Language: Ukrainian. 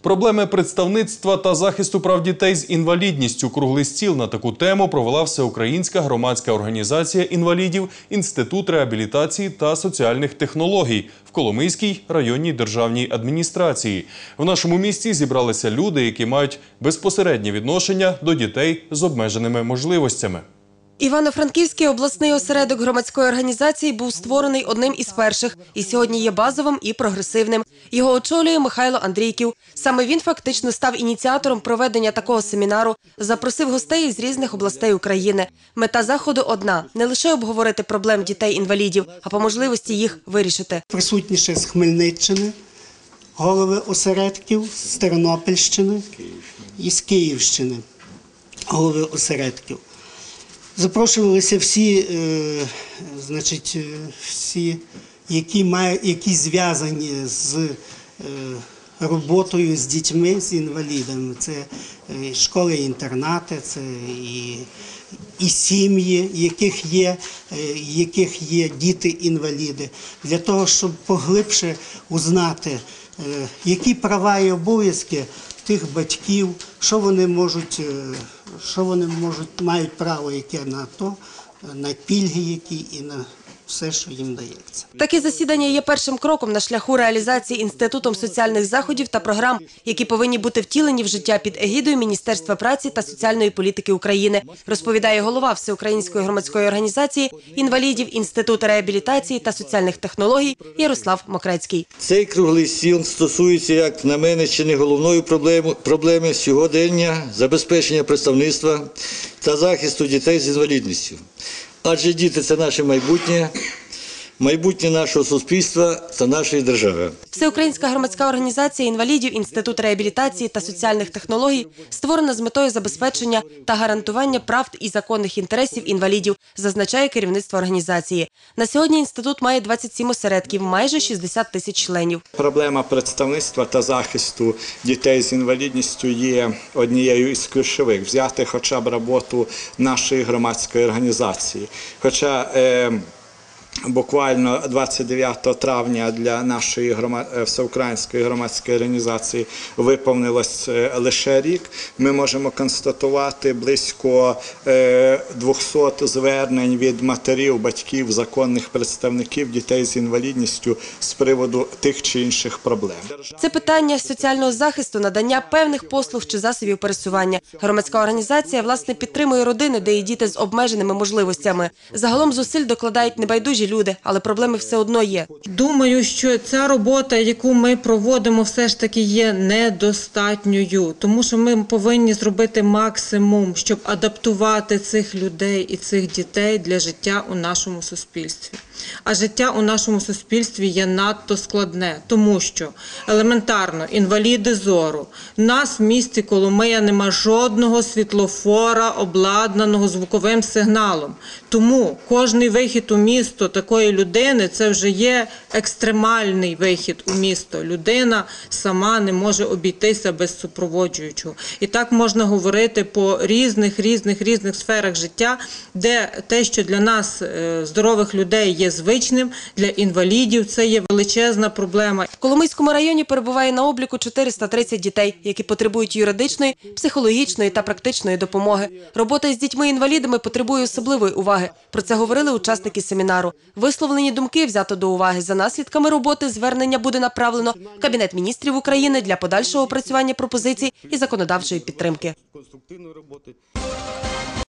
Проблеми представництва та захисту прав дітей з інвалідністю. Круглий стіл на таку тему провела всеукраїнська громадська організація інвалідів Інститут реабілітації та соціальних технологій в Коломийській районній державній адміністрації. В нашому місті зібралися люди, які мають безпосереднє відношення до дітей з обмеженими можливостями. Івано-Франківський обласний осередок громадської організації був створений одним із перших і сьогодні є базовим і прогресивним. Його очолює Михайло Андрійків. Саме він фактично став ініціатором проведення такого семінару, запросив гостей із різних областей України. Мета заходу одна не лише обговорити проблем дітей-інвалідів, а по можливості їх вирішити. присутніше з Хмельниччини, голови осередків з Тернопільщини і з Київщини, голови осередків. Запрошувалися всі, е, значить, е, всі, які, мають, які зв'язані з е, роботою з дітьми, з інвалідами. Це школи-інтернати, це і, і сім'ї, яких є, яких є діти-інваліди, для того, щоб поглибше узнати, які права і обов'язки тих батьків, що вони можуть, е, що вони можуть, мають право яке на то, на пільги, які і на все, що їм дається. Таке засідання є першим кроком на шляху реалізації інститутом соціальних заходів та програм, які повинні бути втілені в життя під егідою Міністерства праці та соціальної політики України, розповідає голова Всеукраїнської громадської організації інвалідів Інституту реабілітації та соціальних технологій Ярослав Мокрецький. Цей круглий стіл стосується, як на мене, чи не головної проблеми, проблеми сьогодення забезпечення представництва та захисту дітей з інвалідністю. Адже діти це наше майбутнє, майбутнє нашого суспільства та нашої держави. Всеукраїнська громадська організація інвалідів Інститут реабілітації та соціальних технологій створена з метою забезпечення та гарантування прав і законних інтересів інвалідів, зазначає керівництво організації. На сьогодні інститут має 27 осередків, майже 60 тисяч членів. Проблема представництва та захисту дітей з інвалідністю є однією із ключових. Взяти хоча б роботу нашої громадської організації. Хоча е, Буквально 29 травня для нашої е, всеукраїнської громадської організації виповнилось е, лише рік. Ми можемо констатувати близько е, 200 звернень від матерів, батьків, законних представників дітей з інвалідністю з приводу тих чи інших проблем. Це питання соціального захисту, надання певних послуг чи засобів пересування. Громадська організація власне підтримує родини, де є діти з обмеженими можливостями. Загалом зусиль докладають небайдужі люди, але проблеми все одно є. Думаю, що ця робота, яку ми проводимо, все ж таки є недостатньою, тому що ми повинні зробити максимум, щоб адаптувати цих людей і цих дітей для життя у нашому суспільстві. А життя у нашому суспільстві є надто складне, тому що елементарно інваліди зору. У нас в місті Коломия нема жодного світлофора, обладнаного звуковим сигналом. Тому кожний вихід у місто такої людини це вже є екстремальний вихід у місто. Людина сама не може обійтися без супроводжуючого. І так можна говорити по різних, різних, різних сферах життя, де те, що для нас, е, здорових людей, є звичним, для інвалідів це є величезна проблема. В Коломийському районі перебуває на обліку 430 дітей, які потребують юридичної, психологічної та практичної допомоги. Робота із дітьми-інвалідами потребує особливої уваги. Про це говорили учасники семінару. Висловлені думки взято до уваги. За наслідками роботи звернення буде направлено в Кабінет міністрів України для подальшого опрацювання пропозицій і законодавчої підтримки.